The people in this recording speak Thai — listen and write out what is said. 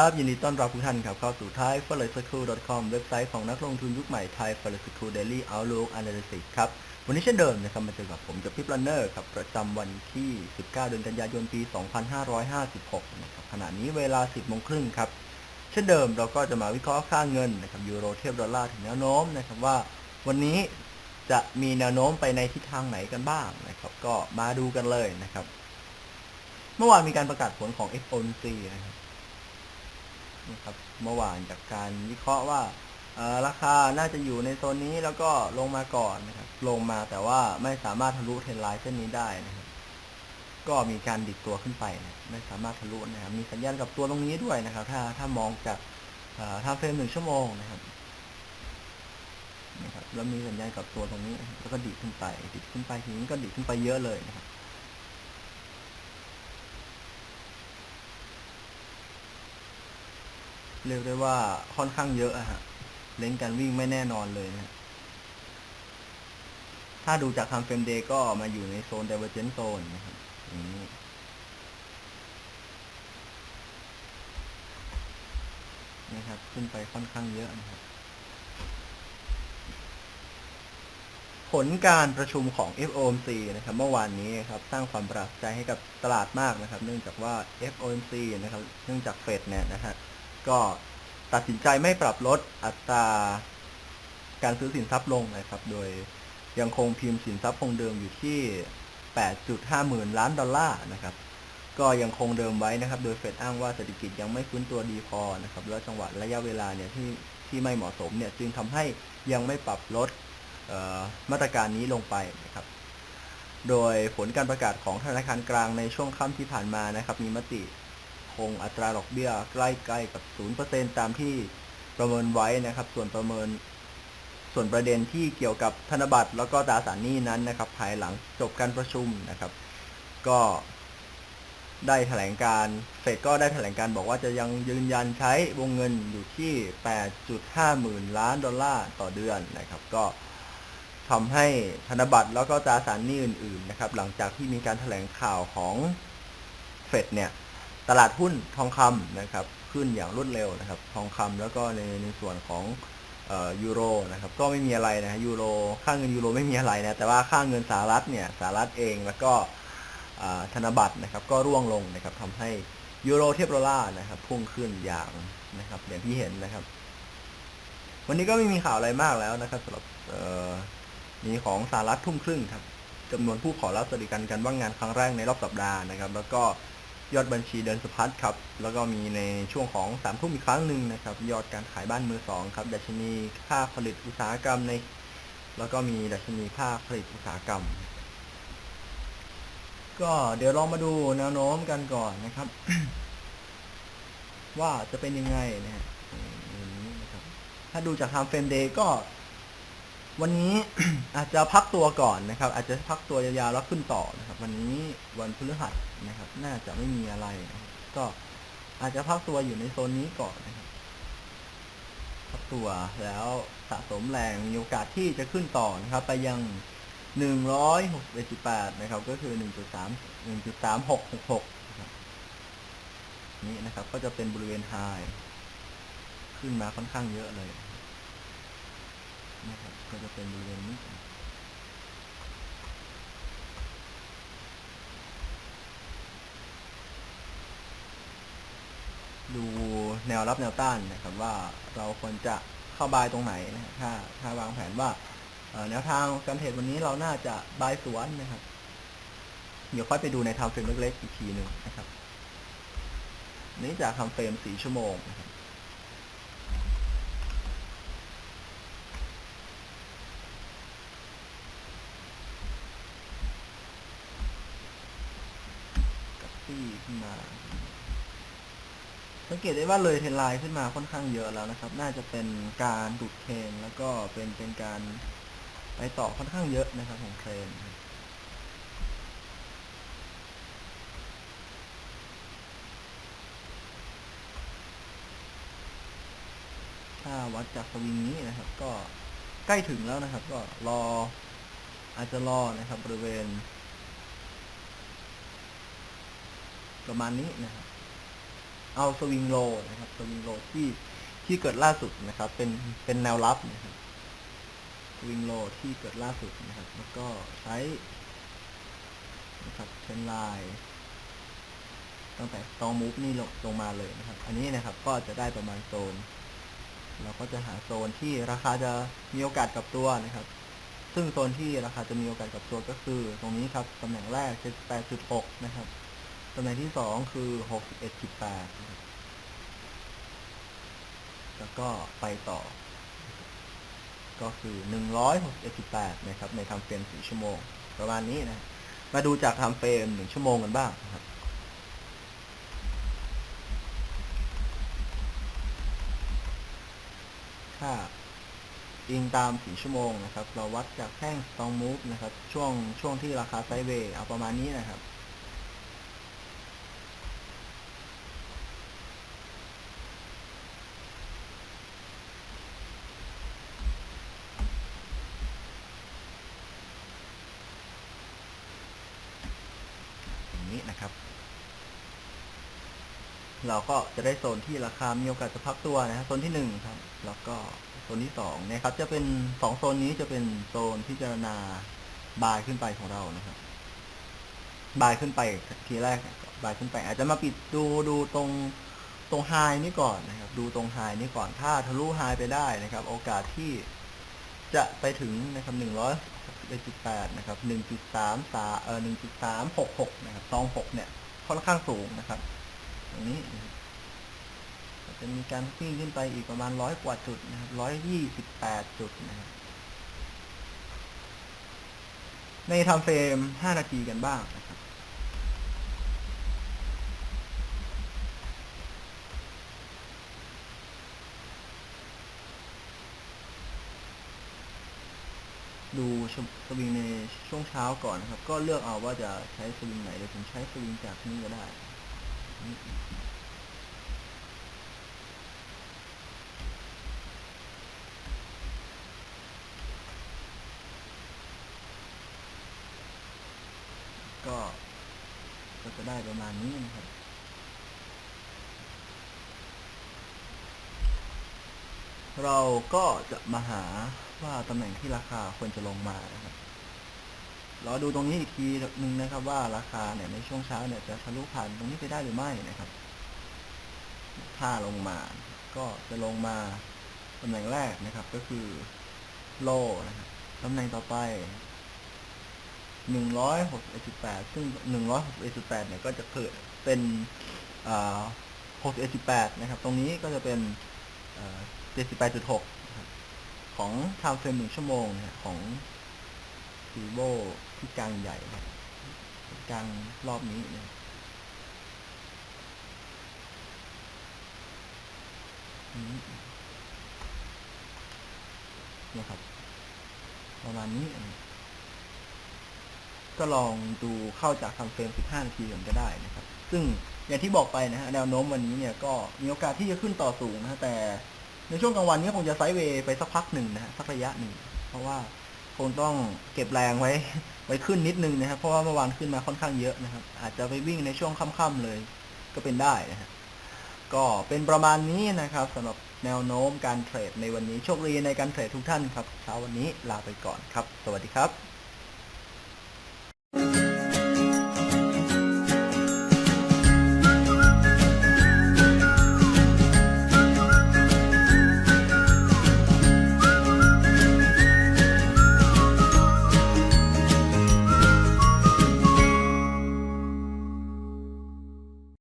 ครับ ยินดีต้อนรับทุกท่านครับเข้าสู่ไทย f o r e x c o o l com เว็บไซต์ของนักลงทุนยุคใหม่ไทย f o r e x c o o l Daily Outlook Analytics ครับ วันนี้เช่นเดิมนะครับมาเจอกับผมกับพี่ปลันเนอร์ครับ ประจำวันที่ 19 เดือนกันยายนปี 2556 นะครับขณะนี้เวลา 10โมงครึ่งครับ เช่นเดิมเราก็จะมาวิเคราะห์ค่าเงินนะครับยูโรเทียบดอลลาร์ถึงแนวโน้มนะครับว่า วันนี้จะมีแนวโน้มไปในทิศทางไหนกันบ้างนะครับก็มาดูกันเลยนะครับ เมื่อวานมีการประกาศผลของ FOMC นะครับ นะครับเมื่อวานจากการวิเคราะห์ว่าราคาน่าจะอยู่ในโซนนี้แล้วก็ลงมาก่อนนะครับลงมาแต่ว่าไม่สามารถทะลุเทรนไลน์เส้นนี้ได้นะครับก็มีการดิดตัวขึ้นไปนะไม่สามารถทะลุนะครับมีสัญญาณกับตัวตรงนี้ด้วยนะครับ ถ้าถ้ามองจากทาเฟรมหนึ่งชั่วโมงนะครับนะครับแล้วมีสัญญาณกับตัวตรงนี้แล้วก็ดิดขึ้นไปดิดขึ้นไปทีนี้ก็ดิดขึ้นไปเยอะเลยนะครับ เรียกได้ว่าค่อนข้างเยอะอะฮะเลนการวิ่งไม่แน่นอนเลยนะฮะถ้าดูจากทางเฟรมเดย์ก็มาอยู่ในโซน divergent zone นะครับนี้นะครับ ขึ้นไปค่อนข้างเยอะนะครับ ผลการประชุมของ FOMC นะครับ เมื่อวานนี้ครับ สร้างความประหลาดใจให้กับตลาดมากนะครับ เนื่องจากว่า FOMC นะครับ เนื่องจากเฟดเนี่ยนะฮะ ก็ตัดสินใจไม่ปรับลดอัตราการซื้อสินทรัพย์ลงนะครับ โดยยังคงพิมพ์สินทรัพย์คงเดิมอยู่ที่ 8.5 หมื่นล้านดอลลาร์นะครับ ก็ยังคงเดิมไว้นะครับ โดยเฟดอ้างว่าเศรษฐกิจยังไม่ฟื้นตัวดีพอนะครับ แล้วจังหวะระยะเวลาเนี่ยที่ที่ไม่เหมาะสมเนี่ยจึงทำให้ยังไม่ปรับลดมาตรการนี้ลงไปนะครับ โดยผลการประกาศของธนาคารกลางในช่วงค่ำที่ผ่านมานะครับ มีมติ คงอัตราดอกเบี้ยใกล้ๆกับ 0%ตามที่ประเมินไว้นะครับ ส่วนประเมิน ส่วนประเด็นที่เกี่ยวกับธนบัตรแล้วก็ตราสารหนี้นั้นนะครับ ภายหลังจบการประชุมนะครับ ก็ได้แถลงการเฟดก็ได้แถลงการบอกว่าจะยังยืนยันใช้วงเงินอยู่ที่ 8.5 หมื่นล้านดอลลาร์ต่อเดือนนะครับ ก็ทำให้ธนบัตรแล้วก็ตราสารหนี้อื่นๆนะครับ หลังจากที่มีการแถลงข่าวของเฟดเนี่ย ตลาดหุ้นทองคำนะครับขึ้นอย่างรวดเร็วนะครับ ทองคำแล้วก็ในในส่วนของยูโรนะครับก็ไม่มีอะไรนะฮะยูโรค่าเงินยูโรไม่มีอะไรนะแต่ว่าค่าเงินสหรัฐเนี่ยสหรัฐเองแล้วก็ธนบัตรนะครับก็ร่วงลงนะครับทำให้ยูโรเทียบดอลลาร์นะครับพุ่งขึ้นอย่างนะครับอย่างที่เห็นนะครับ วันนี้ก็ไม่มีข่าวอะไรมากแล้วนะครับสำหรับมีของสหรัฐทุ่มครึ่งครับจำนวนผู้ขอรับสวัสดิการการว่างงานครั้งแรกในรอบสัปดาห์นะครับ แล้วก็ ยอดบัญชีเดินสะพัดครับ แล้วก็มีในช่วงของสามทุ่มอีกครั้งหนึ่งนะครับ ยอดการขายบ้านมือสองครับ ดัชนีค่าผลิตอุตสาหกรรมใน แล้วก็มีดัชนีภาผลิตอุตสาหกรรม ก็เดี๋ยวลองมาดูแนวโน้มกันก่อนนะครับ ว่าจะเป็นยังไงนะฮะถ้าดูจาก time frame day ก็ วันนี้ อาจจะพักตัวก่อนนะครับ อาจจะพักตัวยาวๆแล้วขึ้นต่อนะครับ วันนี้วันพฤหัสนะครับ น่าจะไม่มีอะไรนะครับก็อาจจะพักตัวอยู่ในโซนนี้ก่อนนะครับพักตัวแล้วสะสมแรงมีโอกาสที่จะขึ้นต่อนะครับ ไปยัง 161.8นะครับ ก็คือ 1.3 1.3666นะครับนี่นะครับ ก็จะเป็นบริเวณไฮขึ้นมาค่อนข้างเยอะเลย นะครับ ก็จะเป็นบริเวณนี้ดูแนวรับแนวต้านนะครับว่าเราควรจะเข้าบายตรงไหนนะถ้าถ้าวางแผนว่าแนวทางการเทรดวันนี้เราน่าจะบายสวนนะครับ เดี๋ยวค่อยไปดูในทำเฟรมเล็กๆอีกทีหนึ่งนะครับนี้จากทำเฟรมสี่ชั่วโมงนะครับที่ ขึ้นมา สังเกตได้ว่าเลยเทนไลน์ขึ้นมาค่อนข้างเยอะแล้วนะครับ น่าจะเป็นการดุดเทรนแล้วก็เป็นเป็นการไปต่อค่อนข้างเยอะนะครับของเทรนถ้าวัดจากสวิงนี้นะครับ ก็ใกล้ถึงแล้วนะครับ ก็รออาจจะรอนะครับบริเวณ ประมาณนี้นะครับ เอาสวิงโลนะครับ สวิงโลที่ที่เกิดล่าสุดนะครับ เป็นเป็นแนวรับนะครับ สวิงโลที่เกิดล่าสุดนะครับ แล้วก็ใช้นะครับเป็นลายตั้งแต่ตองมูฟนี่ลงลงมาเลยนะครับ อันนี้นะครับก็จะได้ประมาณโซน เราก็จะหาโซนที่ราคาจะมีโอกาสกลับตัวนะครับ ซึ่งโซนที่ราคาจะมีโอกาสกลับตัวก็คือ ตรงนี้ครับตำแหน่งแรก78.6นะครับ ตำแหน่งที่สองคือ61.8แล้วก็ไปต่อ ก็คือ168นะครับ ในทำเฟรม4ชั่วโมง ประมาณนี้นะ มาดูจากทำเฟรม1ชั่วโมงกันบ้างครับถ้าอิงตาม4ชั่วโมงนะครับ เราวัดจากแท่ง strong move นะครับ ช่วงช่วงที่ราคาไซด์เวย์เอาประมาณนี้นะครับ นี้นะครับ เราก็จะได้โซนที่ราคามีโอกาสจะพักตัวนะครับโซนที่หนึ่งครับ แล้วก็โซนที่สองนะครับ จะเป็นสองโซนนี้จะเป็นโซนพิจารณาบายขึ้นไปของเรานะครับ บายขึ้นไปทีแรกเนี่ยบายขึ้นไป อาจจะมาปิดดูดูตรงตรงไฮนี่ก่อนนะครับ ดูตรงไฮนี่ก่อนถ้าทะลุไฮไปได้นะครับ โอกาสที่ จะไปถึงนะครับหนึ่งร้อยจุดแปดนะครับหนึ่งจุดสามสาเออหนึ่งจุดสามหกหกนะครับสองหกเนี่ยค่อนข้างสูงนะครับตรงนี้จะมีการวิ่งขึ้นไปอีกประมาณร้อยกว่าจุดนะครับร้อยยี่สิบแปดจุดนะครับในทำเฟรม5นาทีกันบ้างนะครับ ดูสวิงในช่วงเช้าก่อนนะครับ ก็เลือกเอาว่าจะใช้สวิงไหนเดี๋ยวผมใช้สวิงจากนี้ก็ได้ก็ก็จะได้ประมาณนี้นะครับ เราก็จะมาหา ว่าตำแหน่งที่ราคาควรจะลงมานะครับเราดูตรงนี้อีกทีหนึ่งนะครับ ว่าราคาเนี่ยในช่วงเช้าเนี่ยจะทะลุผ่านตรงนี้ไปได้หรือไม่นะครับ ถ้าลงมา ก็จะลงมาตำแหน่งแรกนะครับ ก็คือโลนะครับตำแหน่งต่อไป161.8 ซึ่ง 161.8 เนี่ย ก็จะเกิดเป็น61.8 นะครับ ตรงนี้ก็จะเป็น 78.6 ของไทม์เฟรมหนึ่งชั่วโมงนะของซีโบที่กลางใหญ่นะกลางรอบนี้นะนี่ยครับ ประมาณนี้นะก็ลองดูเข้าจากทำเฟรม 15 นาทีกันก็ได้นะครับ ซึ่งอย่างที่บอกไปนะฮะแนวโน้มวันนี้เนี่ยก็มีโอกาสที่จะขึ้นต่อสูงนะแต่ ในช่วงกลางวันนี้คงจะไซด์เวย์ไปสักพักหนึ่งนะฮะสักระยะหนึ่งเพราะว่าคงต้องเก็บแรงไว้ไว้ขึ้นนิดนึงนะครับ เพราะว่าเมื่อวานขึ้นมาค่อนข้างเยอะนะครับ อาจจะไปวิ่งในช่วงค่ำๆเลย ก็เป็นได้นะฮะก็เป็นประมาณนี้นะครับสำหรับแนวโน้มการเทรดในวันนี้โชคดีในการเทรดทุกท่านครับเช้าวันนี้ลาไปก่อนครับ สวัสดีครับ